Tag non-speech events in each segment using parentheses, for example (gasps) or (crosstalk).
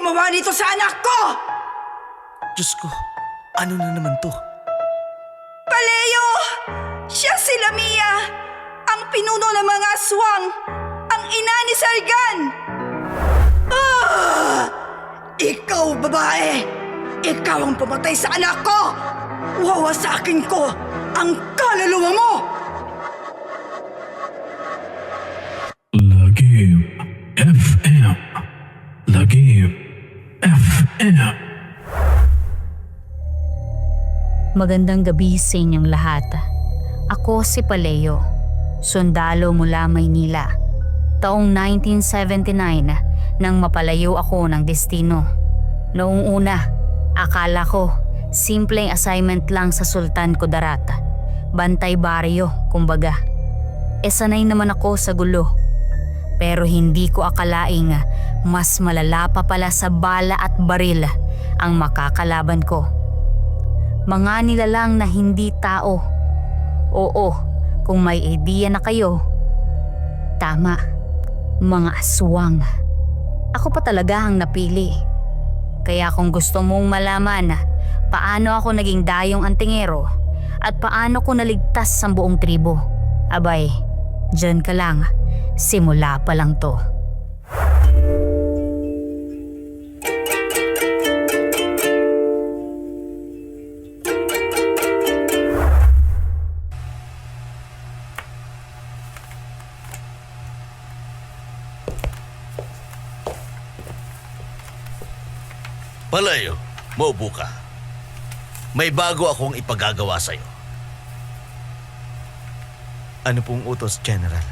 gumawa nito sa anak ko? Diyos ko, ano na naman to? Paleo! Siya si Lamia! Ang pinuno ng mga aswang! Ang ina ni Sargan! Ah! Ikaw, babae! Ikaw ang pumatay sa anak ko! Wawasakin ko ang kaluluwa mo! Magandang gabi sa inyong lahat. Ako si Paleo, sundalo mula Maynila. Taong 1979 nang mapalayo ako ng destino. Noong una, akala ko simpleng assignment lang sa Sultan Kudarat. Bantay baryo, kumbaga. E sanay naman ako sa gulo. Pero hindi ko akalaing mas malala pa pala sa bala at baril ang makakalaban ko mga nilalang na hindi tao. Oo, kung may idea na kayo. Tama, mga aswang. Ako pa talaga ang napili. Kaya kung gusto mong malaman paano ako naging dayong antingero at paano ko naligtas sa buong tribo, abay, dyan ka lang. Simula pa lang to. Palayo, maupo ka. May bago akong ipagagawa sa'yo. Ano pong utos, General?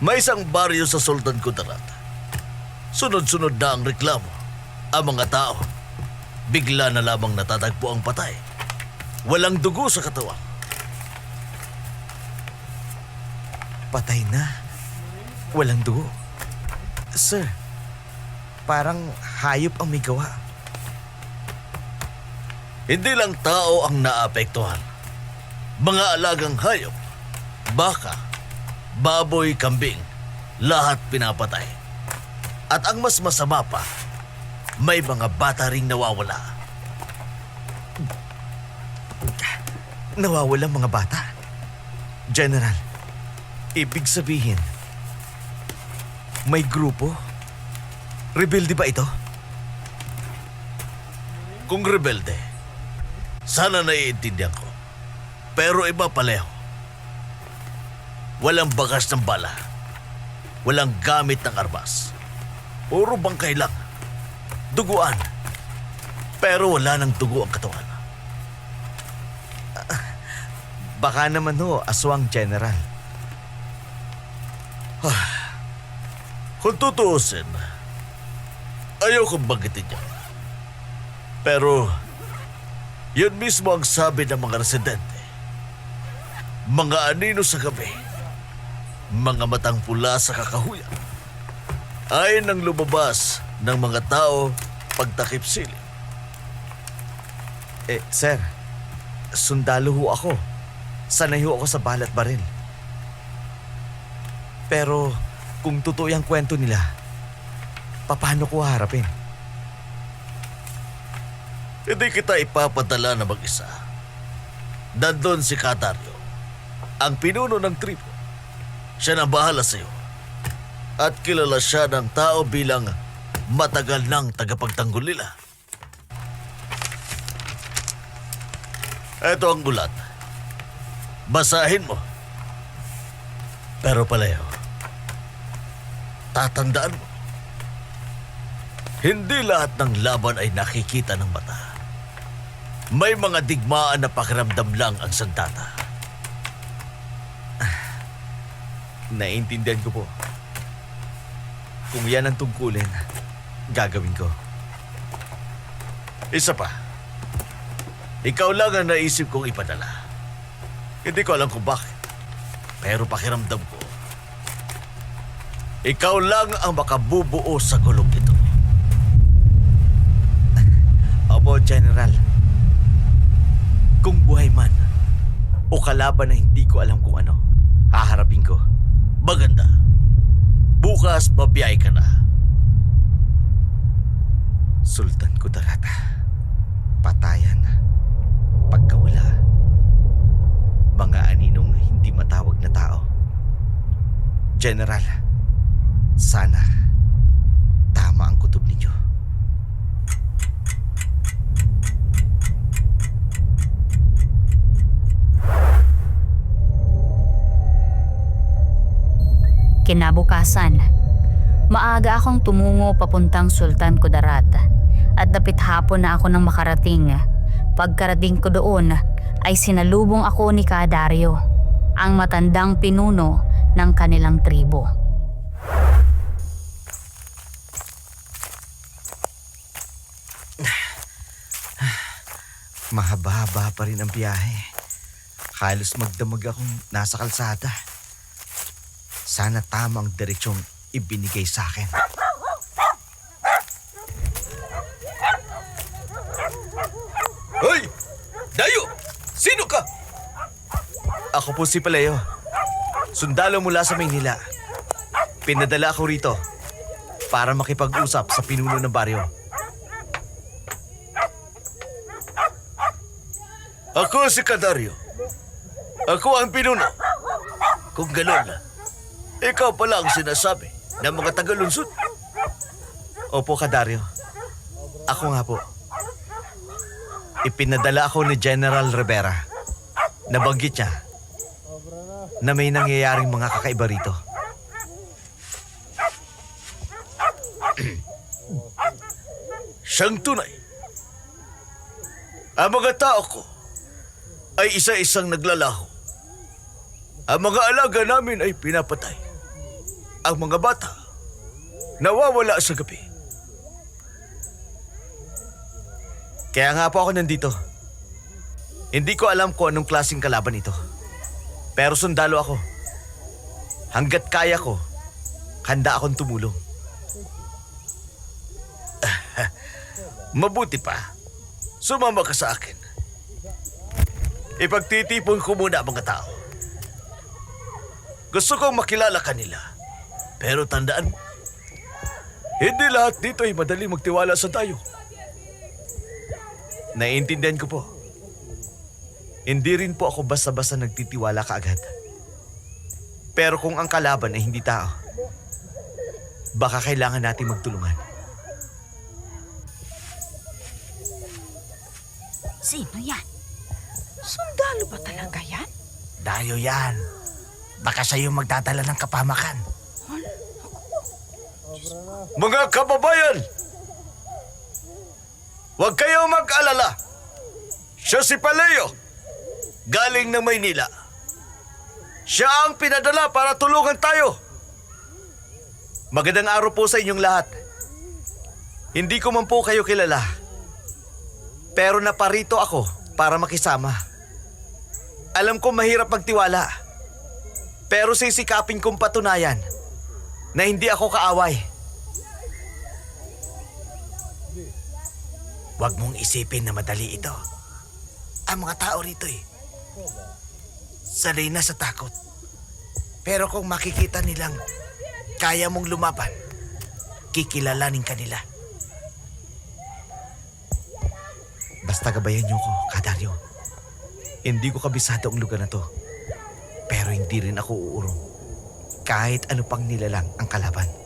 May isang baryo sa Sultan Kudarat. Sunod-sunod na ang reklamo. Ang mga tao, bigla na lamang natatagpo ang patay. Walang dugo sa katawan. Patay na. Walang dugo. Sir, parang hayop ang may gawa. Hindi lang tao ang naapektuhan. Mga alagang hayop, baka, baboy, kambing, lahat pinapatay. At ang mas masama pa, may mga bata ring nawawala. Nawawalang mga bata. General, ibig sabihin, may grupo? Rebelde ba ito? Kung rebelde, sana naiintindihan ko. Pero iba paleho. Walang bagas ng bala. Walang gamit ng arbas. Puro bangkay lang. Duguan. Pero wala ng dugo ang katawan. Baka naman ho, aswang general. Kung tutuusin, ayaw kong banggitin yan. Pero, yun mismo ang sabi ng mga residente. Mga anino sa gabi, mga matang pula sa kakahuyan, ay nang lumabas ng mga tao pagtakip siling. Eh, sir, sundalo ho ako. Sanay ho ako sa balat baril. Pero, kung totoo yung kwento nila, paano ko harapin? Hindi kita ipapadala na mag-isa. Nandun si Kataryo, ang pinuno ng tribo. Siya na bahala sa'yo. At kilala siya ng tao bilang matagal ng tagapagtanggol nila. Ito ang gulat. Basahin mo. Pero palayo, tatandaan mo. Hindi lahat ng laban ay nakikita ng mata. May mga digmaan na pakiramdam lang ang sandata. Naiintindihan ko po. Kung yan ang tungkulin, gagawin ko. Isa pa. Ikaw lang ang naisip kong ipadala. Hindi ko alam kung bakit. Pero pakiramdam ko. Ikaw lang ang makabubuo sa gulong ito. (laughs) Opo, General. Kung buhay man, o kalaban na hindi ko alam kung ano, haharapin ko. Maganda. Bukas, mabiyay ka na. Sultan Kudarat. Patayan. Pagkawala. Mga aninong hindi matawag na tao. General, sana tama ang kutob ninyo. Kinabukasan, maaga akong tumungo papuntang Sultan Kudarat at dapit hapon na ako nang makarating. Pagkarating ko doon ay sinalubong ako ni Kadario, ang matandang pinuno ng kanilang tribo. Mahaba-haba pa rin ang biyahe. Halos magdamag akong nasa kalsada. Sana tamang direksyong ibinigay sa akin. Hoy! Dayo! Sino ka? Ako po si Paleo. Sundalo mula sa Maynila. Pinadala ako rito para makipag-usap sa pinuno ng baryo. Ako si Kadario. Ako ang pinuno. Kung ganun, ikaw pala ang sinasabi ng mga taga-lunsod. Opo, Kadaryo. Ako nga po. Ipinadala ako ni General Rivera. Nabanggit niya na may nangyayaring mga kakaiba rito. (clears throat) Siyang tunay. Ang mga tao ko ay isa-isang naglalaho. Ang mga alaga namin ay pinapatay. Ang mga bata nawawala sa gabi. Kaya nga po ako nandito. Hindi ko alam kung anong klaseng kalaban ito. Pero sundalo ako. Hanggat kaya ko, handa akong tumulong. (laughs) Mabuti pa. Sumama ka sa akin. Ipagtitipon ko muna ang mga tao. Gusto kong makilala kanila. Pero tandaan mo, hindi lahat dito ay madali magtiwala sa tayo. Naiintindihan ko po. Hindi rin po ako basta-basta nagtitiwala kaagad. Pero kung ang kalaban ay hindi tao, baka kailangan natin magtulungan. Sino yan? Sundalo ba talaga yan? Dayo yan. Baka siya yung magdadala ng kapamakan. Mga kababayan! Huwag kayong mag-alala. Siya si Paleo. Galing ng Maynila. Siya ang pinadala para tulungan tayo. Magandang araw po sa inyong lahat. Hindi ko man po kayo kilala. Pero naparito ako para makisama. Alam ko mahirap magtiwala. Pero sisikapin kong patunayan na hindi ako kaaway. Huwag mong isipin na madali ito. Ang mga tao rito eh. Sanay na sa takot. Pero kung makikita nilang kaya mong lumaban, kikilalanin ka nila. Basta gabayan niyo ko, Kadaryo. Hindi ko kabisado ang lugar na to. Pero hindi rin ako uurong. Kahit ano pang nilalang ang kalaban.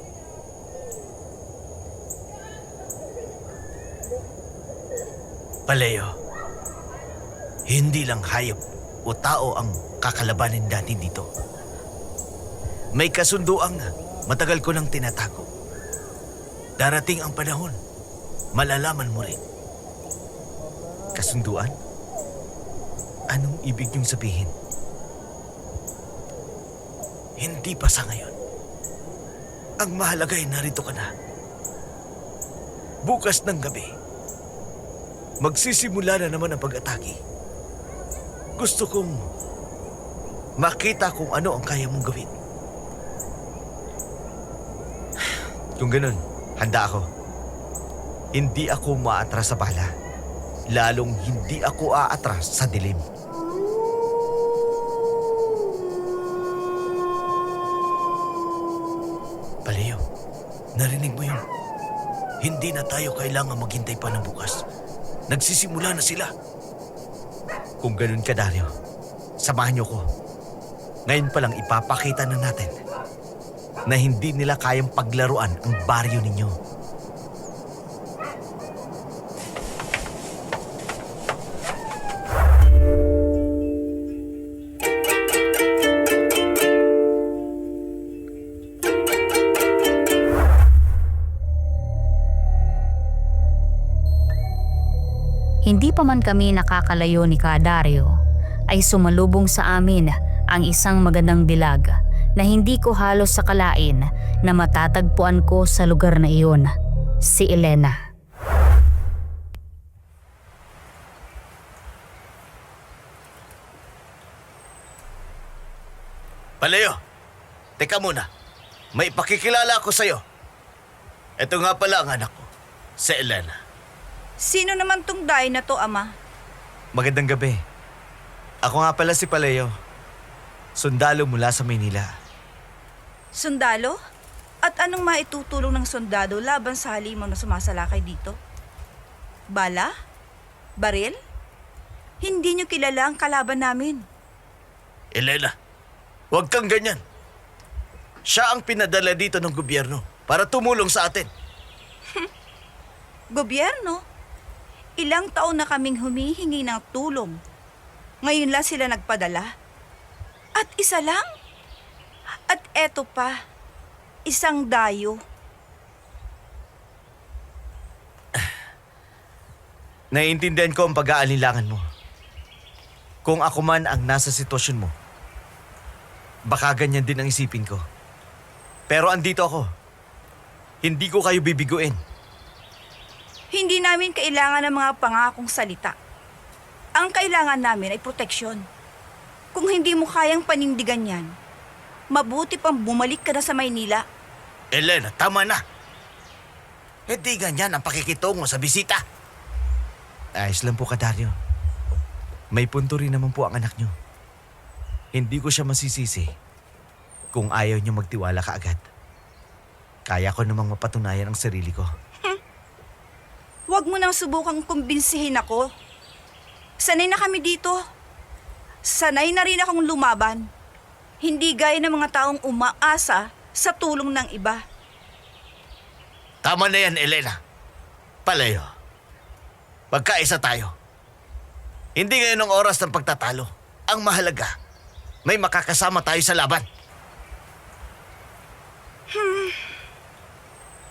Paleo, hindi lang hayop o tao ang kakalabanin natin dito. May kasunduang matagal ko nang tinatago. Darating ang panahon, malalaman mo rin. Kasunduan? Anong ibig niyong sabihin? Hindi pa sa ngayon. Ang mahalaga ay narito ka na. Bukas ng gabi, magsisimula na naman ang pag-atake. Gusto kong makita kung ano ang kaya mong gawin. Kung ganun, handa ako. Hindi ako maatras sa bala. Lalong hindi ako aatras sa dilim. Paleo, narinig mo yun? Hindi na tayo kailangan maghintay pa ng bukas. Nagsisimula na sila. Kung ganun ka, Dario, samahan niyo ko. Ngayon pa lang ipapakita na natin na hindi nila kayang paglaruan ang baryo ninyo. Man kami nakakalayo ni Kadario, ay sumalubong sa amin ang isang magandang dilag na hindi ko halos sakalain na matatagpuan ko sa lugar na iyon, si Elena. Paleo, teka muna. May pakikilala ako sa'yo. Ito nga pala ang anak ko, si Elena. Sino naman tong day na to, ama? Magandang gabi. Ako nga pala si Paleo. Sundalo mula sa Maynila. Sundalo? At anong maitutulong ng sundalo laban sa halimaw na sumasalakay dito? Bala? Baril? Hindi niyo kilala ang kalaban namin. Elena, huwag kang ganyan. Siya ang pinadala dito ng gobyerno para tumulong sa atin. (laughs) Gobyerno? Ilang taon na kaming humihingi ng tulong. Ngayon lang sila nagpadala. At isa lang? At eto pa, isang dayo. (sighs) Naiintindihan ko ang pag-aalinlangan mo. Kung ako man ang nasa sitwasyon mo, baka ganyan din ang isipin ko. Pero andito ako. Hindi ko kayo bibiguin. Hindi namin kailangan ng mga pangakong salita. Ang kailangan namin ay proteksyon. Kung hindi mo kayang panindigan yan, mabuti pang bumalik ka na sa Maynila. Elena, tama na. Hindi ganyan ang pakikitungo sa bisita. Ayos lang po, Kadaryo. May punto rin naman po ang anak nyo. Hindi ko siya masisisi kung ayaw niyo magtiwala kaagad. Kaya ko namang mapatunayan ang sarili ko. Huwag mo nang subukang kumbinsihin ako. Sanay na kami dito. Sanay na rin akong lumaban. Hindi gaya ng mga taong umaasa sa tulong ng iba. Tama na yan, Elena. Paleo. Magkaisa tayo. Hindi ngayon ang oras ng pagtatalo. Ang mahalaga, may makakasama tayo sa laban.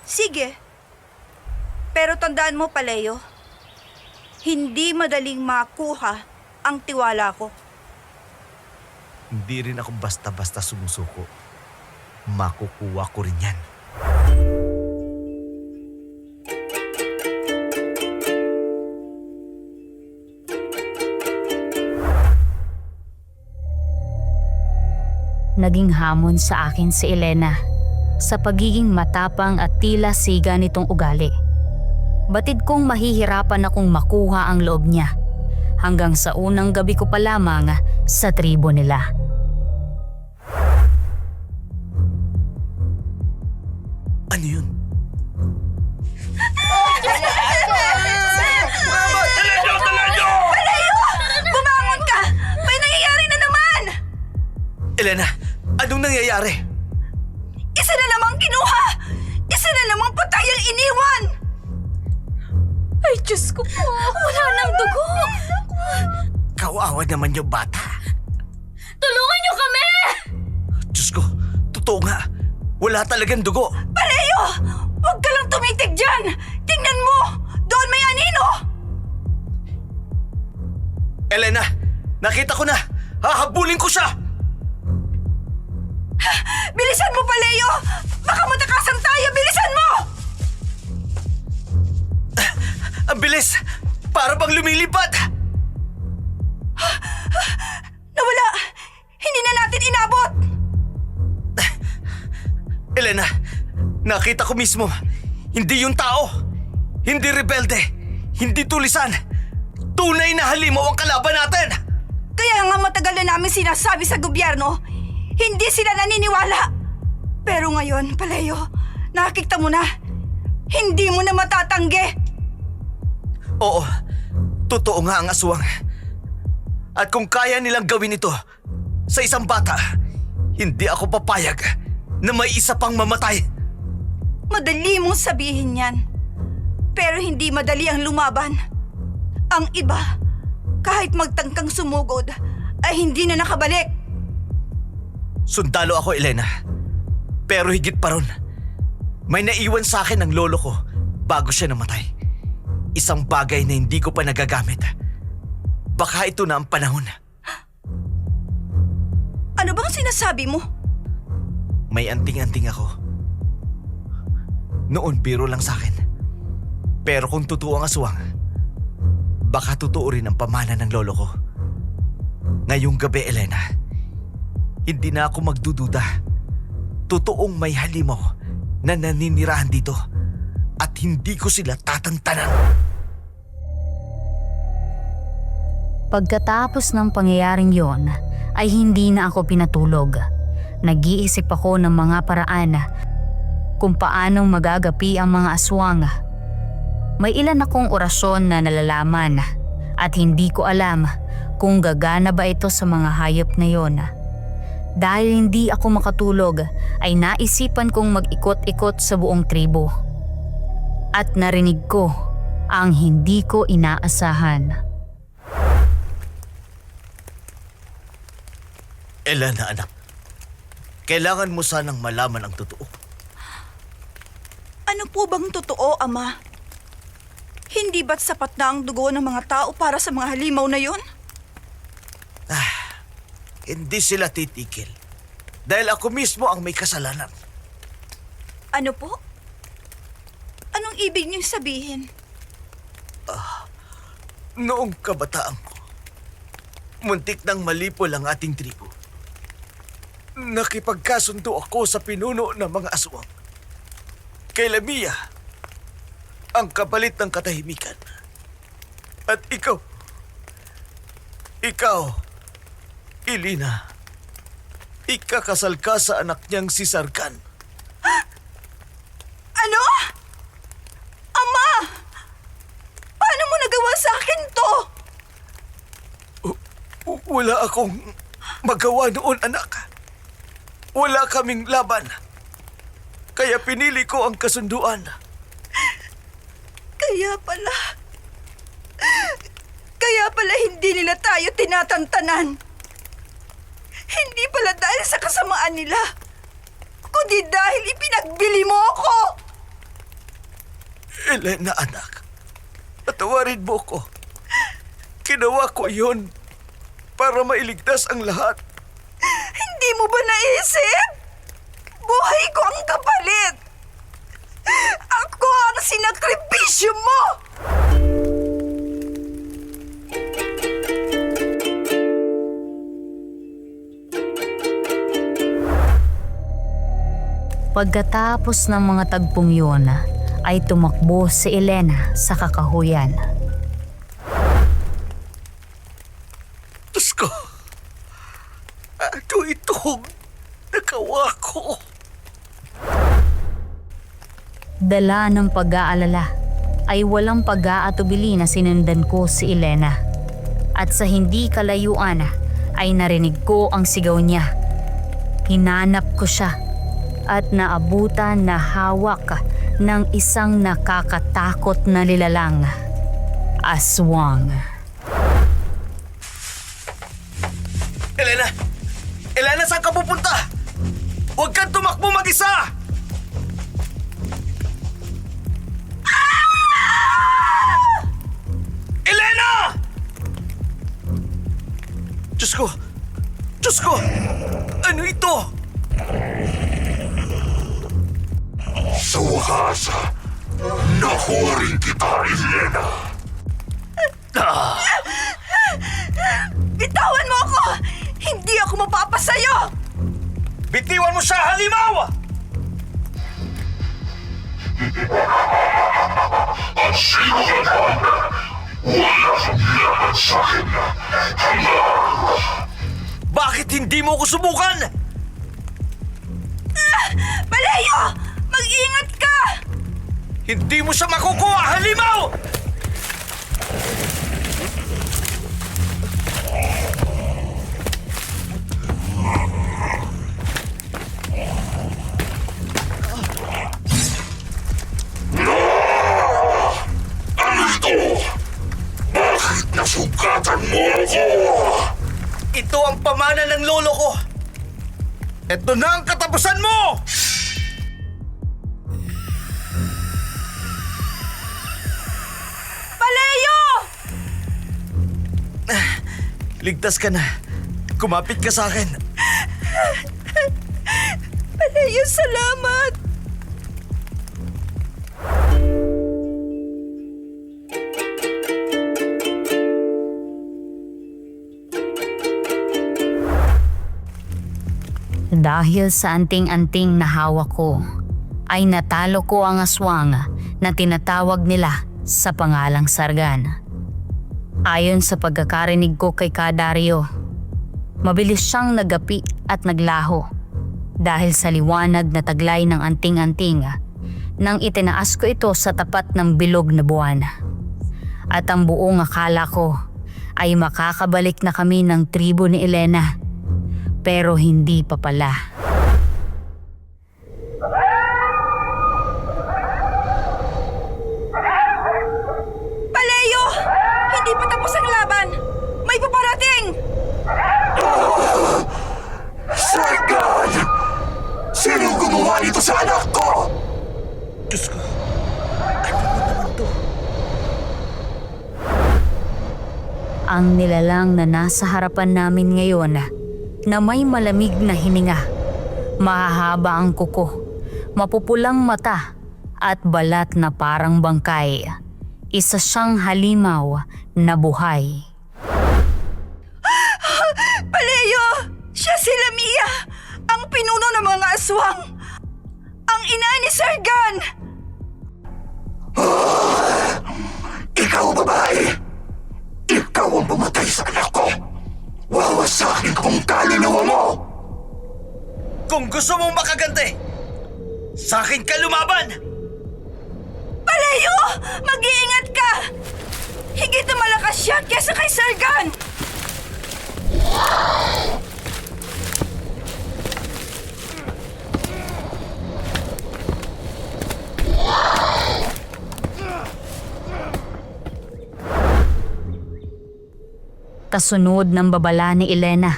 Sige. Pero tandaan mo, Paleo, hindi madaling makuha ang tiwala ko. Hindi rin ako basta-basta sumusuko. Makukuha ko rin yan. Naging hamon sa akin si Elena sa pagiging matapang at tila siga nitong ugali. Batid kong mahihirapan akong makuha ang loob niya hanggang sa unang gabi ko pa lamang sa tribo nila. Ano yun? Bumangon ka! May nangyayari na naman! Elena, anong nangyayari? Isa na namang kinuha! Isa na namang patay ang iniwan! Ay, Diyos ko po! Wala nang dugo! Kawawa naman yung bata. Tulungan niyo kami! Diyos ko, totoo nga. Wala talagang dugo. Paleo! Huwag ka lang tumitig dyan! Tingnan mo! Doon may anino! Elena, nakita ko na. Hahabulin ko siya. Bilisan mo, Paleo! Baka matakasan tayo! Bilisan mo! Ang bilis. Para bang lumilipad. Nawala! Hindi na natin inabot! Elena, nakita ko mismo. Hindi yung tao. Hindi rebelde. Hindi tulisan. Tunay na halimaw ang kalaban natin. Kaya nga matagal na namin sinasabi sa gobyerno, hindi sila naniniwala. Pero ngayon, Paleo, nakikita mo na, Hindi mo na matatanggi! Oo, totoo nga ang aswang. At kung kaya nilang gawin ito sa isang bata, hindi ako papayag na may isa pang mamatay. Madali mong sabihin yan. Pero hindi madali ang lumaban. Ang iba, kahit magtangkang sumugod, ay hindi na nakabalik. Sundalo ako, Elena. Pero higit pa ron, may naiwan sa akin ng lolo ko bago siya namatay. Isang bagay na hindi ko pa nagagamit. Baka ito na ang panahon. Ano bang sinasabi mo? May anting-anting ako. Noon biro lang sa akin. Pero kung totoo ang aswang, baka totoo rin ang pamana ng lolo ko. Ngayong gabi, Elena, hindi na ako magdududa. Totoong may halimaw na naninirahan dito at hindi ko sila tatantanan. Pagkatapos ng pangyayaring yon, ay hindi na ako pinatulog. Nag-iisip ako ng mga paraan kung paanong magagapi ang mga aswang. May ilan akong orasyon na nalalaman at hindi ko alam kung gagana ba ito sa mga hayop na yon. Dahil hindi ako makatulog ay naisipan kong mag-ikot-ikot sa buong tribo. At narinig ko ang hindi ko inaasahan. Elena, anak. Kailangan mo sanang malaman ang totoo. Ano po bang totoo, Ama? Hindi ba't sapat na ang dugo ng mga tao para sa mga halimaw na yon? Hindi sila titigil. Dahil ako mismo ang may kasalanan. Ano po? Anong ibig niyong sabihin? Noong kabataan ko, muntik nang malipol ang ating tribo. Nakipagkasundo ako sa pinuno ng mga aswang. Kay Lamia, ang kapalit ng katahimikan. At ikaw, ikaw, Ilina, ikakasal ka sa anak niyang si Sarkan. (gasps) Ano? Ama! Paano mo nagawa sa akin to? W- Wala akong magawa noon, anak. Wala kaming laban. Kaya pinili ko ang kasunduan. Kaya pala... Kaya pala hindi nila tayo tinatantanan. Hindi pala dahil sa kasamaan nila. Kundi dahil ipinagbili mo ako. Elena, anak. Patawarin mo ko. Ginawa ko yon para mailigtas ang lahat. Hindi mo ba naisip? Buhay ko ang kapalit. Ako ang sinakripisyo mo. Pagkatapos ng mga tagpong yun, ay tumakbo si Elena sa kakahuyan. Diyos ko. Ano itong nagawa ko? Dala ng pag-aalala ay walang pag-aatubili na sinundan ko si Elena. At sa hindi kalayuan ay narinig ko ang sigaw niya. Hinanap ko siya at naabutan na hawak ng isang nakakatakot na nilalang. Aswang. Elena! Elena, saan ka pupunta? Huwag kang tumakbo mag-isa! Diyos ko! Diyos ko! Ano ito? Sa wakas, nakuha rin kita, Elena. Bitawan mo ako! Hindi ako mapapasayo! Bitiwan mo siya, halimaw! At sino ka wala kang laban sa akin. Bakit hindi mo ko subukan? Malayo! Mag-ingat ka! Hindi mo siya makukuha, halimaw! Ito ang pamana ng lolo ko. Ito na ang katapusan mo! Palayo! Ligtas ka na. Kumapit ka sa akin. Palayo, salamat! Dahil sa anting-anting na hawak ko, ay natalo ko ang aswang na tinatawag nila sa pangalang Sargan. Ayon sa pagkakarinig ko kay Kadaryo, mabilis siyang nagapi at naglaho dahil sa liwanag na taglay ng anting-anting nang itinaas ko ito sa tapat ng bilog na buwan. At ang buong akala ko ay makakabalik na kami ng tribo ni Elena pero hindi pa pala. Palayo! Hindi pa tapos ang laban! May paparating! Sargon! Sino gumawa nito sa anak ko? Diyos ko. Ano? Ang nilalang na nasa harapan namin ngayon na may malamig na hininga, mahahaba ang kuko, mapupulang mata at balat na parang bangkay. Isa siyang halimaw na buhay. (gasps) Palayo! Siya si Lamia! Ang pinuno ng mga aswang! Ang ina ni Sargan! (gasps) Ikaw, babae! Ikaw ang pumatay sa anak ko! Wawasakin kong kaluluwa mo! Kung gusto mong makaganti, sa akin ka lumaban! Palayo! Mag-iingat ka! Higit na malakas siya kesa kay Sargan! Kasunod ng babala ni Elena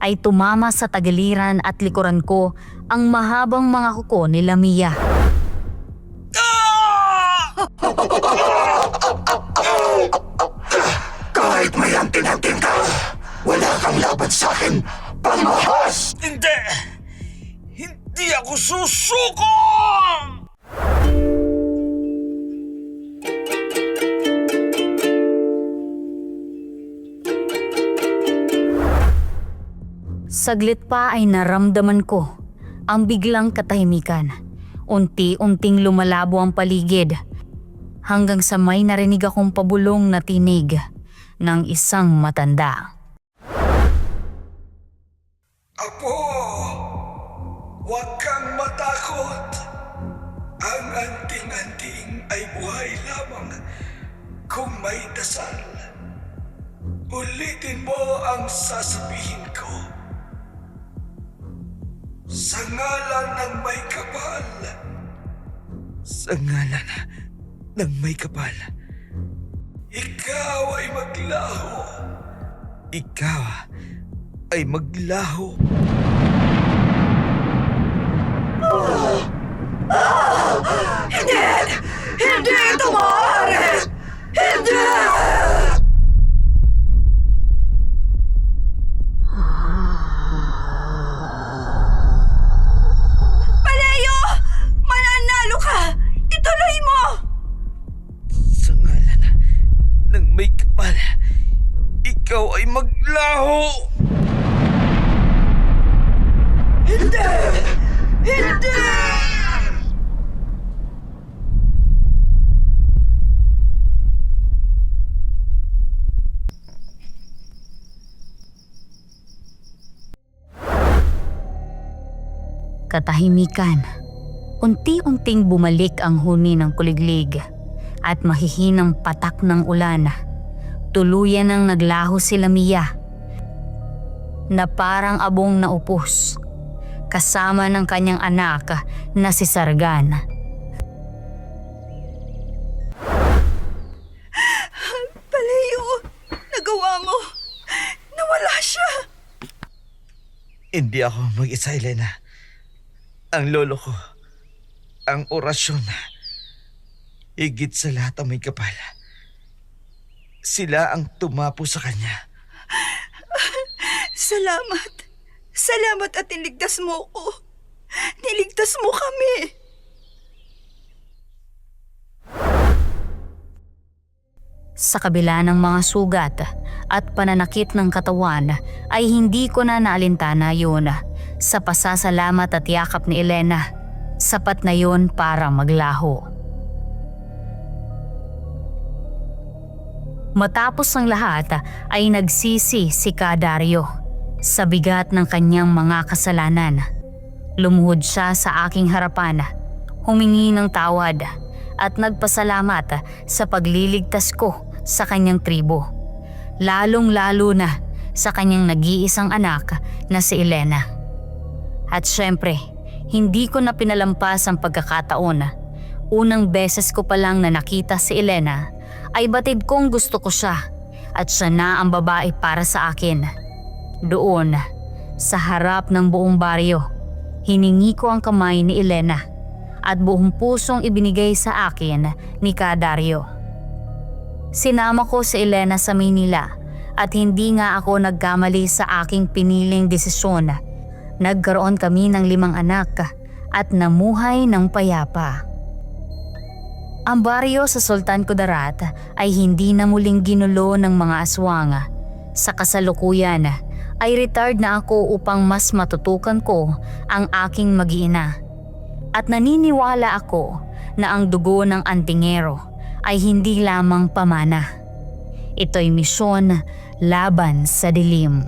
ay tumama sa tagiliran at likuran ko ang mahabang mga kuko ni Lamia. Kahit may anting-anting ka, wala kang laban sa akin, pangahas! Hindi! Hindi ako susuko! Saglit pa ay naramdaman ko ang biglang katahimikan. Unti-unting lumalabo ang paligid hanggang sa may narinig akong pabulong na tinig ng isang matanda. Apo, huwag kang matakot. Ang anting-anting ay buhay lamang kung may dasal. Ulitin mo ang sasabihin ko. Sa ngalan ng may kapal. Sa ngalan ng may kapal. Ikaw ay maglaho. Ikaw ay maglaho. Hindi ikaw ay maglaho! Hindi! Hindi! Katahimikan Unti-unting bumalik ang huni ng kuliglig at mahihinang patak ng ulan. Tuluyan nang naglaho sila Mia na parang abong na upos kasama ng kanyang anak na si Sargan. Paleo, nagawa mo. Nawala siya. Hindi ako mag-isa, Elena. Ang lolo ko, ang orasyon, higit sa lahat ang may kapal. Sila ang tumapo sa kanya. (laughs) Salamat. Salamat at niligtas mo ko. Niligtas mo kami. Sa kabila ng mga sugat at pananakit ng katawan ay hindi ko na naalintana yun sa pasasalamat at yakap ni Elena. Sapat na yun para maglaho. Matapos ang lahat ay nagsisi si Kadario sa bigat ng kanyang mga kasalanan. Lumuhod siya sa aking harapan, humingi ng tawad at nagpasalamat sa pagliligtas ko sa kanyang tribo. Lalong-lalo na sa kanyang nag-iisang anak na si Elena. At syempre, hindi ko na pinalampas ang pagkakataon. Unang beses ko pa lang na nakita si Elena ay batid kong gusto ko siya at siya na ang babae para sa akin. Doon, sa harap ng buong baryo, hiningi ko ang kamay ni Elena at buong pusong ibinigay sa akin ni Kadario. Sinama ko si Elena sa Manila at hindi nga ako nagkamali sa aking piniling desisyon. Nagkaroon kami ng limang anak at namuhay ng payapa. Ang baryo sa Sultan Kudarat ay hindi na muling ginulo ng mga aswang. Sa kasalukuyan ay retired na ako upang mas matutukan ko ang aking mag-iina. At naniniwala ako na ang dugo ng antingero ay hindi lamang pamana. Ito'y misyon laban sa dilim.